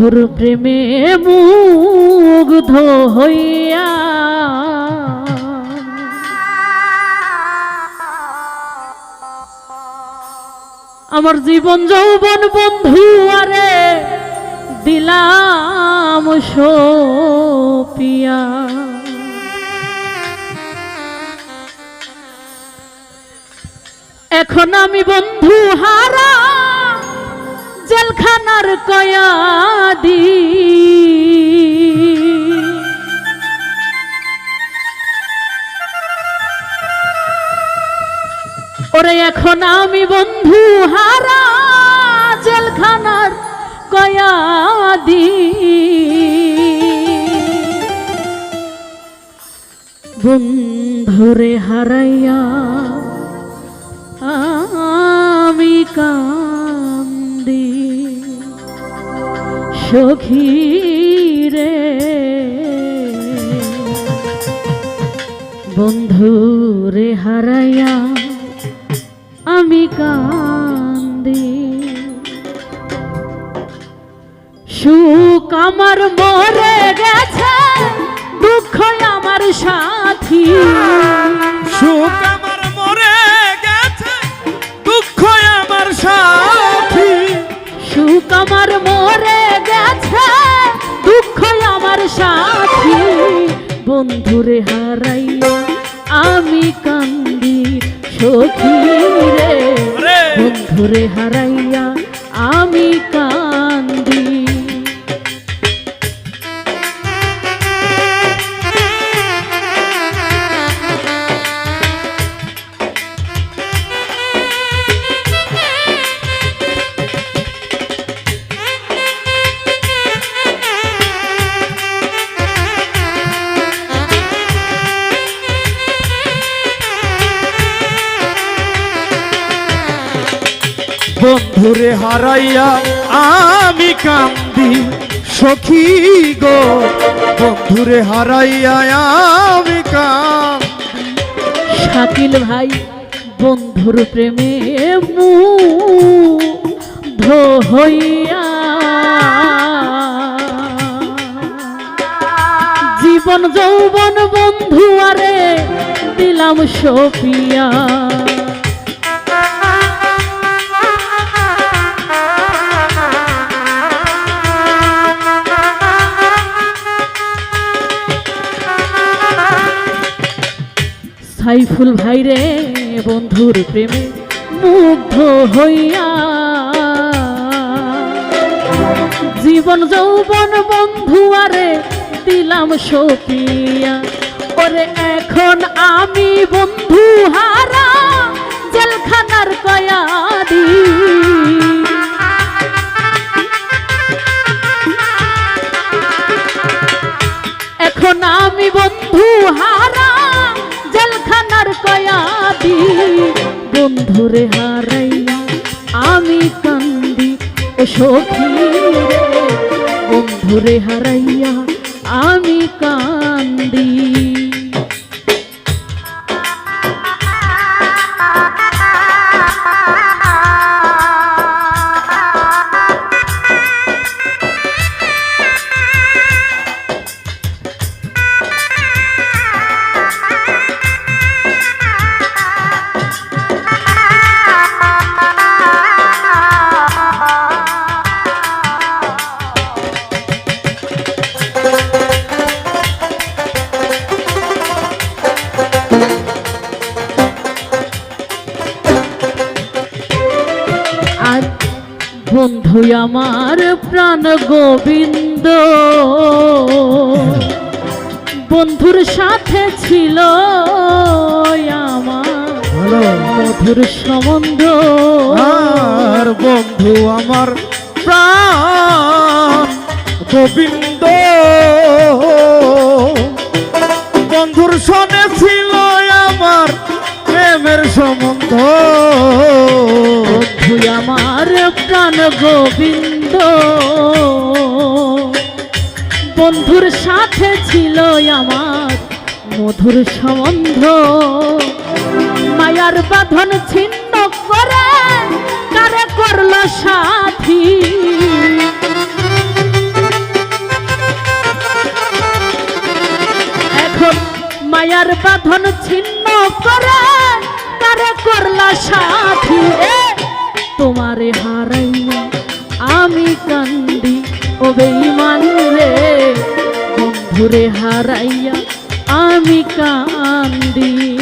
বন্ধুর প্রেমে মুগ্ধ হইয়া। আমার জীবন যৌবন বন্ধু আরে, দিলাম সোপিয়া। এখন আমি বন্ধু হারা, জেলখানার কয়াদি আমি বন্ধু হারা জেলখানার কয়াদি। বন্ধুরে হারাইয়া আমি কান্দি। সখী রে বন্ধু রে হারাইয়া আমি কান্দি। সুখ আমার মরে গেছে দুঃখ আমার সাথী। সুখ আমার মরে গেছে দুঃখ আমার সাথী। সুখ আমার মরে গেছে দুঃখ আমার সাথী। বন্ধুরে হারাইয়া আমি কান্দি। সখী রে। বন্ধুরে হারাইয়া আমি কান্দি বন্ধুরে হারাইয়া আমি কান্দি, সখী গো। বন্ধুরে হারাইয়া আমি কান্দি। শাকিল ভাই, বন্ধুর প্রেমে মু জীবন যৌবন বন্ধু আরে দিলাম সপিয়া সাইফুল ভাই রে বন্ধুর প্রেমে মুগ্ধ হইয়া। জীবন যৌবন বন্ধু আরে, দিলাম সপিয়া। ওরে এখন আমি বন্ধু হারা, জেলখানার কয়াদি। বন্ধুরে হারাইয়া আমি কান্দি ও সখী বন্ধুরে হারাইয়া আমি কান্দি। বন্ধু আমার প্রাণ গোবিন্দ। বন্ধুর সাথে ছিল আমার মধুর সম্বন্ধ। আর বন্ধু আমার প্রাণ গোবিন্দ। আমার প্রাণ গোবিন্দ। বন্ধুর সাথে ছিল আমার মধুর সম্বন্ধ। মায়ার বাঁধন ছিন্ন করে কারে করল সাথী? এখন মায়ার বাঁধন ছিন্ন করে কারে করল সাথী? তোমারে হারাইয়া আমি কান্দি ও বেইমান রে। বন্ধুরে হারাইয়া আমি কান্দি।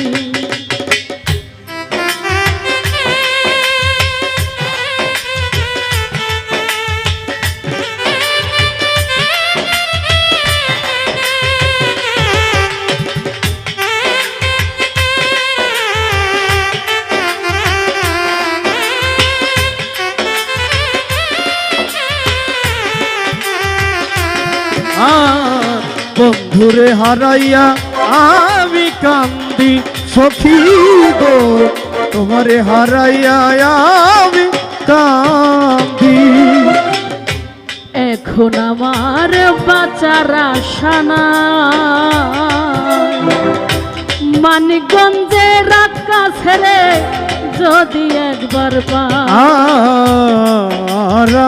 বন্ধুরে হারাইয়া আমি কান্দি সখী গো তোমারে হারাইয়া আমি কান্দি এখন আমার বাঁচার আশা নাই। মানিকগঞ্জের রাত ছেড়ে যদি একবার পা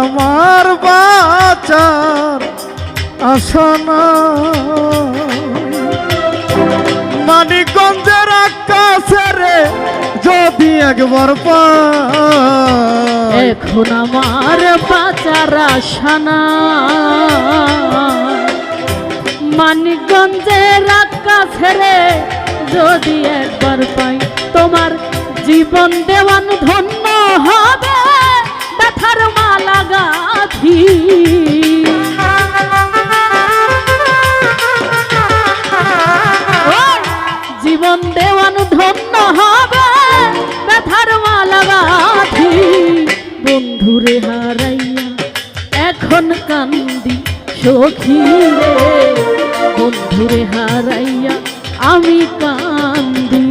আমার বাচার আসনা মানিকগঞ্জের আকাশে রে, যদি একবার এখন আমার বাঁচার আশা নাই। মানিকগঞ্জের রাত ছেড়ে যদি একবার পাই। তোমার জীবন দেওয়ান ধন্য বন্ধুরে হারাইয়া এখন কান্দি সখী রে। বন্ধুরে হারাইয়া আমি কান্দি।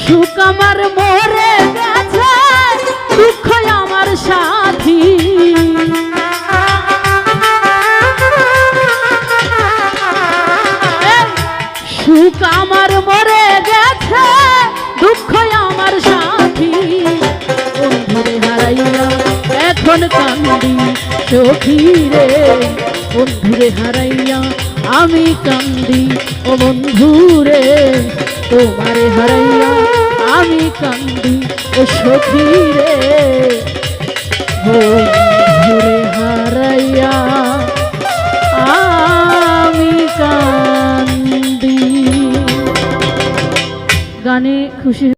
সুখ আমার মরে গেছে দুঃখ আমার সাথী এখন কান্দি সখী রে। বন্ধুরে হারাইয়া আমি কান্দি, ও বন্ধুরে, তোমারে হারাইয়া আমি কান্দি, ও সখী রে। বন্ধুরে হারাইয়া আমি কান্দি। গানে খুশি